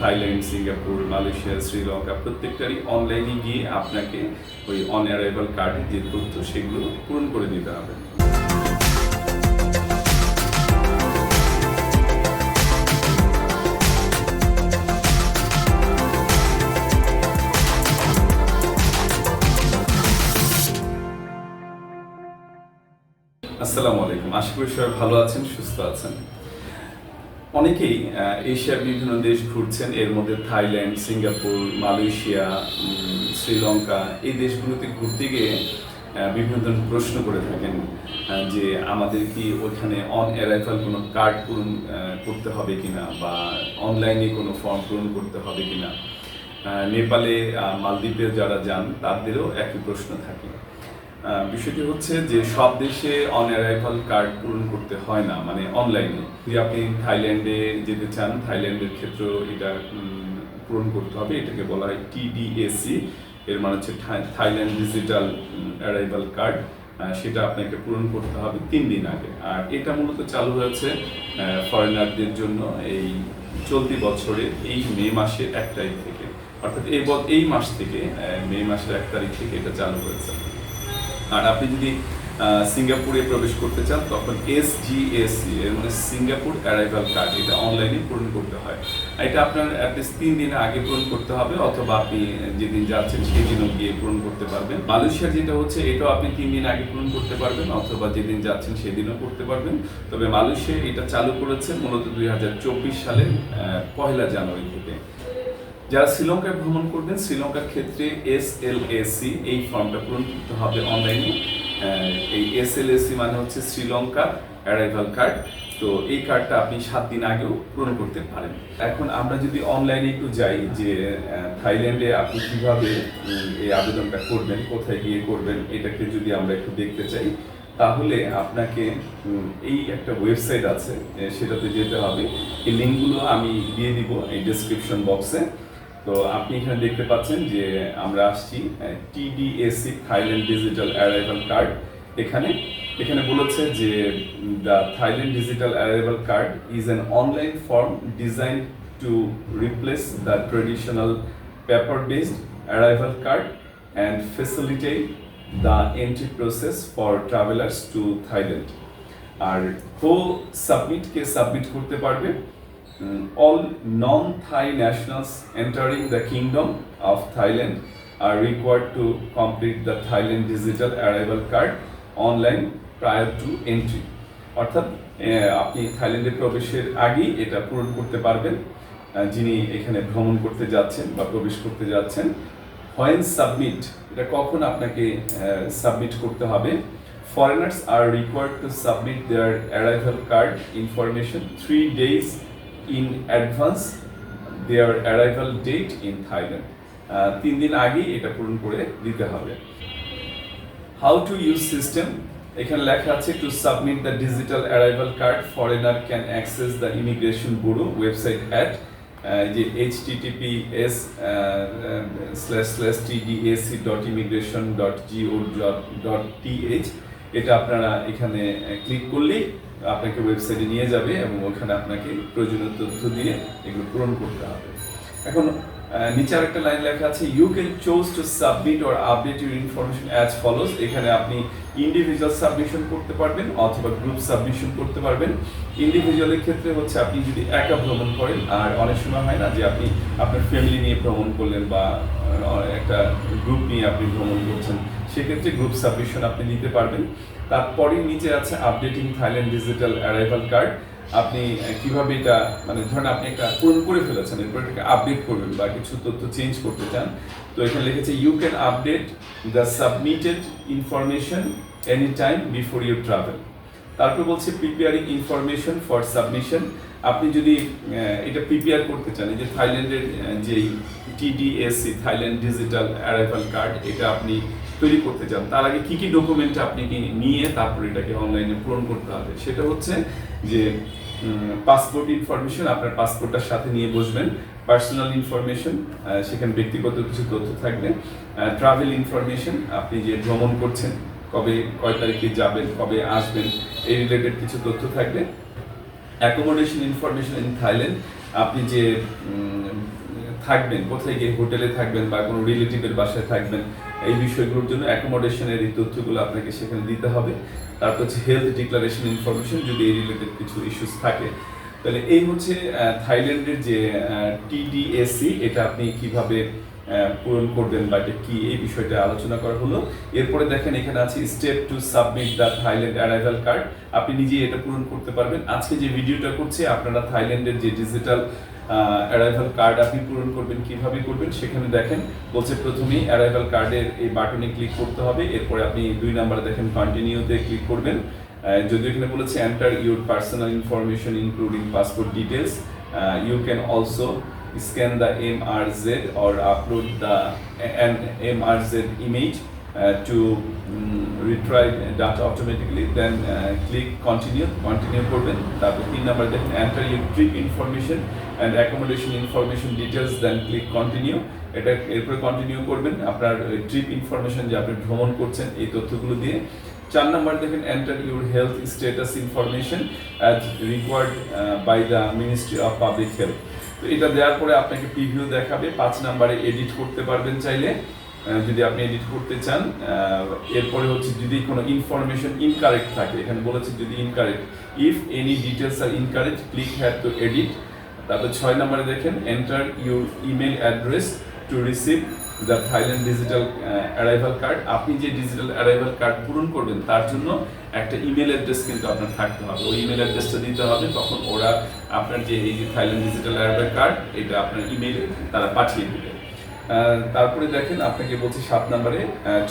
Thailand, Singapore, Malaysia, Sri Lanka, প্রত্যেকটারই অনলাইনে গিয়ে আপনাকে ওই অন অ্যারাইভাল কার্ডের যে তথ্য সেগুলো পূরণ করে দিতে হবে। আসসালামু আলাইকুম। আশা করি সবাই ভালো আছেন, সুস্থ আছেন। অনেকেই এশিয়ার বিভিন্ন দেশ ঘুরছেন। এর মধ্যে থাইল্যান্ড, সিঙ্গাপুর, মালয়েশিয়া শ্রীলঙ্কা, এই দেশগুলোতে ঘুরতে গিয়ে বিভিন্ন ধরনের প্রশ্ন করে থাকেন যে আমাদের কি ওইখানে অন অ্যারাইভাল কোনো কার্ড পূরণ করতে হবে কিনা বা অনলাইনে কোনো ফর্ম পূরণ করতে হবে কিনা? নেপালে মালদ্বীপে যারা যান, তাদেরও একই প্রশ্ন থাকে। বিষয়টি হচ্ছে যে সব দেশে অন কার্ড পূরণ করতে হয় না মানে অনলাইনে যদি আপনি থাইল্যান্ডে যেতে চান, থাইল্যান্ডের ক্ষেত্রেও এটা পূরণ করতে হবে। এটাকে বলা হয় টিডিএসি এর মানে হচ্ছে Thai- Thailand digital arrival card. সেটা আপনাকে পূরণ করতে হবে তিন দিন আগে। আর এটা মূলত চালু হয়েছে ফরেনারদের জন্য এই চলতি বছরের এই মে মাসের এক তারিখ থেকে। অর্থাৎ এই এই মাস থেকে মে মাসের এক তারিখ থেকে এটা চালু হয়েছে। আর আপনি যদি সিঙ্গাপুরে প্রবেশ করতে চান, তখন এস জিএসসি এর মানে সিঙ্গাপুর অ্যারাইভাল কার্ড, এটা অনলাইনে পূরণ করতে হয়। এটা আপনার অ্যাটলিস্ট তিন দিন আগে পূরণ করতে হবে, অথবা আপনি যেদিন যাচ্ছেন সেই দিনও গিয়ে পূরণ করতে পারবেন। মালয়েশিয়ার যেটা হচ্ছে, এটাও আপনি তিন দিন আগে পূরণ করতে পারবেন, অথবা যেদিন যাচ্ছেন সেদিনও করতে পারবেন। তবে মালয়েশিয়া এটা চালু করেছে মূলত দুই হাজার চব্বিশ সালের পহেলা জানুয়ারি থেকে। যারা শ্রীলঙ্কায় ভ্রমণ করবেন, শ্রীলঙ্কার ক্ষেত্রে এস এল এসি এই ফর্মটা পূরণ করতে হবে অনলাইনে এই এস এল এসি মানে হচ্ছে শ্রীলঙ্কা অ্যারাইভাল কার্ড তো এই কার্ডটা আপনি সাত দিন আগেও পূরণ করতে পারেন। এখন আমরা যদি অনলাইনে একটু যাই যে থাইল্যান্ডে আপনি কীভাবে এই আবেদনটা করবেন, কোথায় গিয়ে করবেন, এটাকে যদি আমরা একটু দেখতে চাই, তাহলে আপনাকে এই একটা ওয়েবসাইট আছে সেটাতে যেতে হবে। এই লিঙ্কগুলো আমি দিয়ে দিব এই ডেসক্রিপশন বক্সে তো আপনি এখানে দেখতে পাচ্ছেন যে আমরা আসছি TDAC Thailand digital arrival card এখানে এখানে বলেছে যে the Thailand digital arrival card is an online form design to replace the traditional paper based arrival card and facilitate the entry process for travellers to Thailand আর কো সাবমিটকে submit করতে পারবে non Thai nationals entering the kingdom of Thailand are required to complete the Thailand digital arrival card online prior to entry অর্থাৎ আপনি থাইল্যান্ডে প্রবেশের আগেই এটা পূরণ করতে পারবেন। যিনি এখানে ভ্রমণ করতে যাচ্ছেন বা প্রবেশ করতে যাচ্ছেন হোয়েন সাবমিট এটা কখন আপনাকে সাবমিট করতে হবে। Foreigners are required to submit their arrival card information three days advance their arrival date in Thailand. আহ, তিন দিন আগেই এটা পূরণ করে দিতে হবে। হাউ টু ইউজ সিস্টেম এখানে লেখা আছে to submit the digital arrival card foreigner can access the immigration bureau website at যে H TTP S slash slash TDAC dot immigration dot go dot TH এটা আপনারা এখানে ক্লিক করলেই আপনাকে ওয়েবসাইটে নিয়ে যাবে এবং ওখানে আপনাকে প্রয়োজনীয় তথ্য দিয়ে এগুলো পূরণ করতে হবে। এখন নিচে আরেকটা লাইন লেখা আছে you can choose to submit or update your information as follows এখানে আপনি ইন্ডিভিজুয়াল সাবমিশন করতে পারবেন অথবা গ্রুপ সাবমিশন করতে পারবেন। ইন্ডিভিজুয়ালের ক্ষেত্রে হচ্ছে আপনি যদি একা ভ্রমণ করেন, আর অনেক সময় হয় না যে আপনি আপনার ফ্যামিলি নিয়ে ভ্রমণ করলেন বা একটা গ্রুপ নিয়ে আপনি ভ্রমণ করছেন, সেক্ষেত্রে গ্রুপ সাবমিশন আপনি দিতে পারবেন। তারপরে নিচে আছে updating Thailand digital arrival card আপনি কীভাবে এটা মানে ধরেন আপনি একটা পূরণ করে ফেলেছেন, এরপর এটাকে আপডেট করবেন বা কিছু তথ্য চেঞ্জ করতে চান, তো এখানে লিখেছে you can update the submitted information any time before you travel তারপর বলছে প্রিপেয়ারিং ইনফরমেশন ফর সাবমিশন আপনি যদি এটা প্রিপেয়ার করতে চান, এই যে থাইল্যান্ডের যেই TDSC Thailand digital arrival card এটা আপনি তৈরি করতে চান, তার আগে কি কি ডকুমেন্ট আপনি নিয়ে তারপর এটাকে অনলাইনে পূরণ করতে হবে? সেটা হচ্ছে যে পাসপোর্ট ইনফরমেশন আপনার পাসপোর্টটার সাথে নিয়ে বসবেন পার্সোনাল ইনফরমেশন সেখানে ব্যক্তিগত কিছু তথ্য থাকবে ট্রাভেল ইনফরমেশন আপনি যে ভ্রমণ করছেন, কবে, কয় তারিখে যাবেন, কবে আসবেন, এই রিলেটেড কিছু তথ্য থাকবে। অ্যাকোমোডেশন ইনফরমেশন ইন থাইল্যান্ড আপনি যে থাকবেন, কোথায় গিয়ে হোটেলে থাকবেন বা কোনো রিলেটিভের বাসায় থাকবেন এই বিষয়গুলোর জন্য অ্যাকোমোডেশনের এই তথ্যগুলো আপনাকে সেখানে দিতে হবে। তারপর হচ্ছে হেলথ ডিক্লারেশন ইনফরমেশন যদি এই রিলেটেড কিছু ইস্যুস থাকে। তাহলে এই হচ্ছে থাইল্যান্ডের যে টিডিএসসি এটা আপনি কীভাবে পূরণ করবেন বা এটা কি, এই বিষয়টা আলোচনা করা হলো। এরপরে দেখেন, এখানে আছে step to submit the Thailand arrival card আপনি নিজেই এটা পূরণ করতে পারবেন। আজকে যে ভিডিওটা করছি, আপনারা থাইল্যান্ডের যে ডিজিটাল অ্যারাইভাল কার্ড আপনি পূরণ করবেন কীভাবে করবেন সেখানে দেখেন। বলছে প্রথমেই অ্যারাইভাল কার্ডের এই বাটনে ক্লিক করতে হবে এরপরে আপনি দুই নাম্বারে দেখেন কন্টিনিউতে ক্লিক করবেন। যদিও এখানে বলেছে enter your personal information including passport details you can also scan the MRZ or upload the an MRZ image uh, to um, data automatically then uh, click continue continue করবেন। তারপর তিন নাম্বার দেখেন enter your trip information and accommodation information details then click continue এটা এরপরে continue করবেন আপনার trip information যে আপনি ভ্রমণ করছেন এই তথ্যগুলো দিয়ে। চার নাম্বার দেখেন enter your health status information as required by the ministry of public health তো এটা দেওয়ার পরে আপনাকে প্রিভিউ দেখাবে পাঁচ নাম্বারে এডিট করতে পারবেন চাইলে। যদি আপনি এডিট করতে চান এরপরে হচ্ছে যদি কোনো ইনফরমেশন ইনকারেক্ট থাকে, এখানে বলেছে যদি incorrect if any details are incorrect click had to edit তারপর ছয় নম্বরে দেখেন enter your email address to receive the Thailand digital arrival card আপনি যে ডিজিটাল অ্যারাইভাল কার্ড পূরণ করবেন, তার জন্য একটা ইমেল অ্যাড্রেস কিন্তু আপনার থাকতে হবে। ওই ইমেল অ্যাড্রেসটা দিতে হবে, তখন ওরা আপনার যে, এই যে থাইল্যান্ড ডিজিটাল অ্যারাইভাল কার্ড এটা আপনার ইমেলে তারা পাঠিয়ে দেবে। তারপরে দেখেন আপনাকে বলছি সাত নম্বরে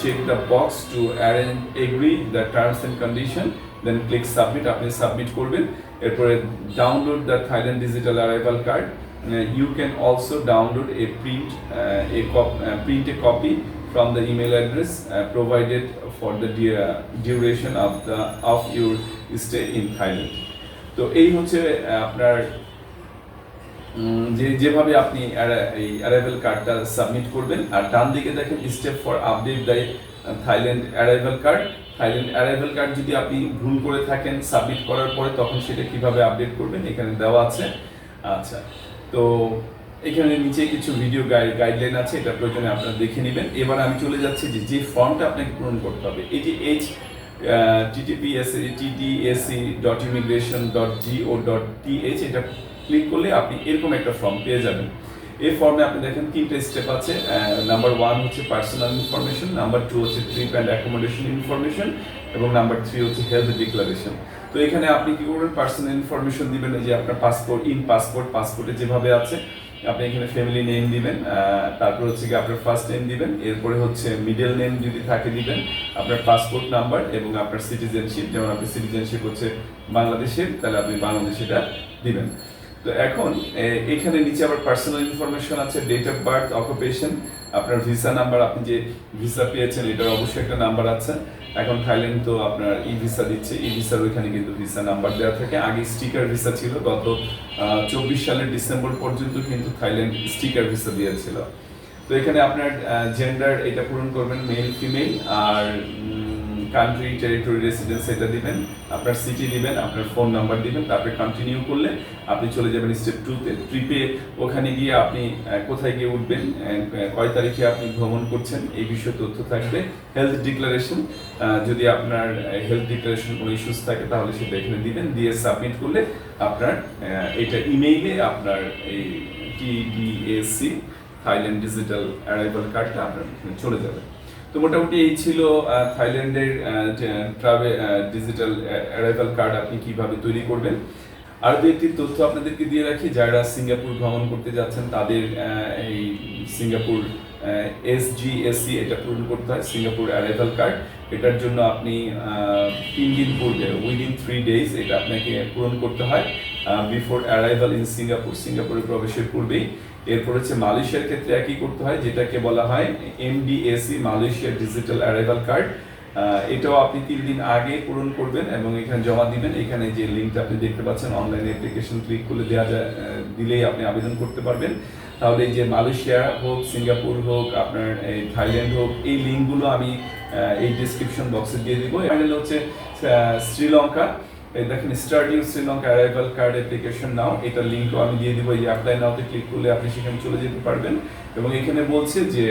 check the box to arrange agree the terms and condition then click submit আপনি সাবমিট করবেন। এরপরে download the Thailand digital arrival card you can also download a print a print a copy email address uh, provided for the du- duration of the of your stay in Thailand. তো এই হচ্ছে আপনার যে যেভাবে আপনি এই arrival কার্ডটা submit করবেন, আর ডান দিকে দেখেন step for update the Thailand arrival card Thailand arrival card যদি আপনি ভুল করে থাকেন সাবমিট করার পরে, তখন সেটা কীভাবে আপডেট করবেন এখানে দেওয়া আছে। আচ্ছা তো এখানে নিচে কিছু ভিডিও গাইড গাইডলাইন আছে, এটা প্রয়োজনে আপনারা দেখে নেবেন। এবার আমি চলে যাচ্ছি যে যে ফর্মটা আপনাকে পূরণ করতে হবে এই যে H TTPS TDSC dot immigration dot go dot TH এটা ক্লিক করলে আপনি এরকম একটা ফর্ম পেয়ে যাবেন। এই ফর্মে আপনি দেখেন তিনটে স্টেপ আছে। নাম্বার ওয়ান হচ্ছে পার্সোনাল ইনফরমেশন নাম্বার টু হচ্ছে ট্রিপ অ্যান্ড অ্যাকোমোডেশন ইনফরমেশন এবং নাম্বার থ্রি হচ্ছে হেলথ ডিক্লারেশন তো এখানে আপনি কি করবেন? পার্সোনাল ইনফরমেশন দিবেন যে আপনার পাসপোর্ট ইন পাসপোর্ট পাসপোর্টে যেভাবে আছে, আপনি এখানে ফ্যামিলি নেম দিবেন তারপর হচ্ছে কি আপনার ফার্স্ট নেম দিবেন, এরপরে হচ্ছে মিডল নেম যদি থাকে দিবেন, আপনার পাসপোর্ট নাম্বার এবং আপনার সিটিজেনশিপ যেমন আপনি সিটিজেনশিপ হচ্ছে বাংলাদেশের, তাহলে আপনি বাংলাদেশিটা দিবেন। তো এখন এখানে নিচে আবার পার্সোনাল ইনফরমেশন আছে ডেট অফ বার্থ অকুপেশন আপনার ভিসা নাম্বার আপনি যে ভিসা পেয়েছেন, এটার অবশ্যই একটা নাম্বার আছে। এখন থাইল্যান্ড তো আপনার ই ভিসা দিচ্ছে, ই ভিসার ওইখানে কিন্তু ভিসা নাম্বার দেওয়া থাকে। আগে স্টিকার ভিসা ছিল, গত চব্বিশ সালের ডিসেম্বর পর্যন্ত কিন্তু থাইল্যান্ড স্টিকার ভিসা দিয়েছিল। তো এখানে আপনার জেন্ডার এটা পূরণ করবেন মেল ফিমেল আর কান্ট্রি টেরিটরি রেসিডেন্স এটা দিবেন, আপনার সিটি দিবেন, আপনার ফোন নাম্বার দিবেন, তারপরে কন্টিনিউ করলে আপনি চলে যাবেন স্টেপ টুতে ট্রিপে ওখানে গিয়ে আপনি কোথায় গিয়ে উঠবেন কয় তারিখে আপনি ভ্রমণ করছেন, এই বিষয়ে তথ্য থাকবে। হেলথ ডিক্লারেশন যদি আপনার হেলথ ডিক্লারেশন কোনো ইস্যুস থাকে, তাহলে সেটা এখানে দিবেন। দিয়ে সাবমিট করলে আপনার এটা ইমেইলে আপনার এই টিডিএসসি থাইল্যান্ড ডিজিটাল অ্যারাইভাল কার্ডটা আপনার চলে যাবে। তো মোটামুটি এই ছিল থাইল্যান্ডের ট্রাভেল ডিজিটাল অ্যারাইভাল কার্ড আপনি কীভাবে তৈরি করবেন। আর দু একটি তথ্য আপনাদেরকে দিয়ে রাখি, যারা সিঙ্গাপুর ভ্রমণ করতে যাচ্ছেন, তাদের এই সিঙ্গাপুর এস এটা পূরণ করতে হয়, সিঙ্গাপুর অ্যারাইভাল কার্ড এটার জন্য আপনি তিন দিন পূর্বে উইদিন থ্রি ডেজ এটা আপনাকে পূরণ করতে হয় বিফোর অ্যারাইভাল ইন সিঙ্গাপুর সিঙ্গাপুরে প্রবেশের পূর্বেই। এরপর হচ্ছে মালয়েশিয়ার ক্ষেত্রে একই করতে হয়, যেটাকে বলা হয় এমডিএসি মালয়েশিয়ার ডিজিটাল অ্যারাইভাল কার্ড এটাও আপনি তিন দিন আগে পূরণ করবেন এবং এখানে জমা দিবেন। এখানে যে লিঙ্কটা আপনি দেখতে পাচ্ছেন অনলাইন অ্যাপ্লিকেশন ক্লিক করলে দেওয়া যায় দিলেই আপনি আবেদন করতে পারবেন। তাহলে যে মালয়েশিয়া হোক সিঙ্গাপুর হোক, আপনার এই থাইল্যান্ড হোক, এই লিঙ্কগুলো আমি এই ডিসক্রিপশন বক্সে দিয়ে দিব। ফাইনাল হচ্ছে শ্রীলঙ্কা। দেখেন start Sri Lanka arrival card application now এটা লিঙ্কও আমি দিয়ে দিব। এই অ্যাপ্লাই নাওতে ক্লিক করলে আপনি সেখানে চলে যেতে পারবেন। এবং এখানে বলছে যে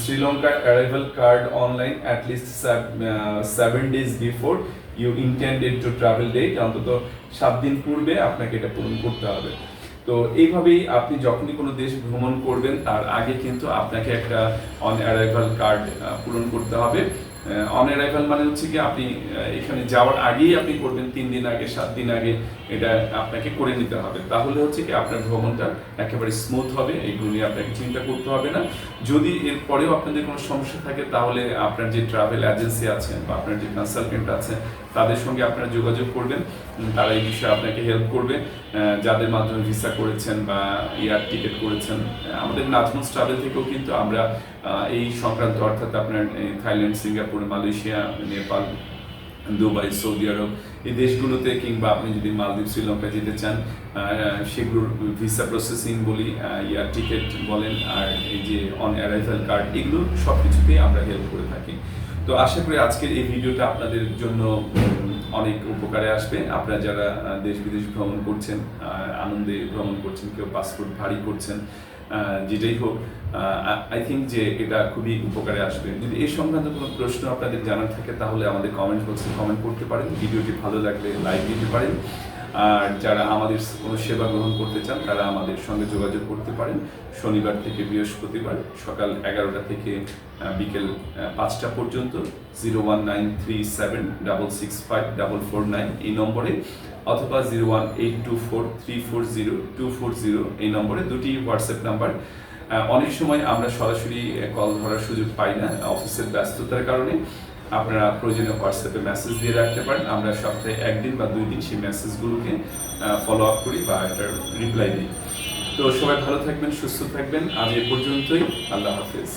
Sri Lanka arrival card online at least seven days before you intended to travel date অন্তত সাত দিন পূর্বে আপনাকে এটা পূরণ করতে হবে। তো এইভাবেই আপনি যখনই কোনো দেশ ভ্রমণ করবেন, তার আগে কিন্তু আপনাকে একটা অন অ্যারাইভাল কার্ড পূরণ করতে হবে। অন অ্যারাইভাল মানে হচ্ছে কি, আপনি এখানে যাওয়ার আগেই আপনি করবেন, তিন দিন আগে, সাত দিন আগে এটা আপনাকে করে নিতে হবে। তাহলে হচ্ছে কি, আপনার ভ্রমণটা একেবারে স্মুথ হবে এইগুলো নিয়ে আপনাকে চিন্তা করতে হবে না। যদি এর পরেও আপনাদের কোনো সমস্যা থাকে, তাহলে আপনার যে ট্রাভেল এজেন্সি আছে বা আপনার যে কনসালটেন্ট আছে, তাদের সঙ্গে আপনারা যোগাযোগ করবেন। তারা এই বিষয়ে আপনাকে হেল্প করবে। যাদের মাধ্যমে ভিসা করেছেন বা এয়ার টিকিট করেছেন। আমাদের নাজমুস ট্রাভেল থেকেও কিন্তু আমরা এই সংক্রান্ত অর্থাৎ আপনার Thailand, Singapore, Malaysia, Nepal Dubai, Saudi Arab, এই দেশগুলোতে কিংবা আপনি যদি মালদ্বীপ, শ্রীলঙ্কা যেতে চান সেগুলোর ভিসা প্রসেসিং বলি ইয়ার টিকিট বলেন, আর এই যে অন অ্যারাইভাল কার্ড এগুলো সব কিছুতেই আমরা হেল্প করে থাকি। তো আশা করি আজকের এই ভিডিওটা আপনাদের জন্য অনেক উপকারে আসবে। আপনারা যারা দেশ বিদেশ ভ্রমণ করছেন আনন্দে ভ্রমণ করছেন, কেউ পাসপোর্ট ভারী করছেন যেটাই হোক আই থিঙ্ক যে এটা খুবই উপকারে আসবে। যদি এই সংক্রান্ত কোনো প্রশ্ন আপনাদের জানার থাকে, তাহলে আমাদের কমেন্ট বক্সে কমেন্ট করতে পারেন। ভিডিওটি ভালো লাগলে লাইক দিতে পারেন। আর যারা আমাদের কোনো সেবা গ্রহণ করতে চান, তারা আমাদের সঙ্গে যোগাযোগ করতে পারেন। শনিবার থেকে বৃহস্পতিবার সকাল এগারোটা থেকে বিকেল পাঁচটা পর্যন্ত zero one nine three seven double six five double four nine এই নম্বরে। অথবা zero one eight two four three four zero two four zero এই নম্বরে দুটি হোয়াটসঅ্যাপ নাম্বার। অনেক সময় আমরা সরাসরি কল ধরার সুযোগ পাই না অফিসের ব্যস্ততার কারণে। আপনারা প্রয়োজনীয় হোয়াটসঅ্যাপে মেসেজ দিয়ে রাখতে পারেন। আমরা সপ্তাহে একদিন বা দুই দিন সেই মেসেজগুলোকে ফলো আপ করি বা এটার রিপ্লাই দিই। তো সবাই ভালো থাকবেন, সুস্থ থাকবেন। আজ এ পর্যন্তই। আল্লাহ হাফেজ।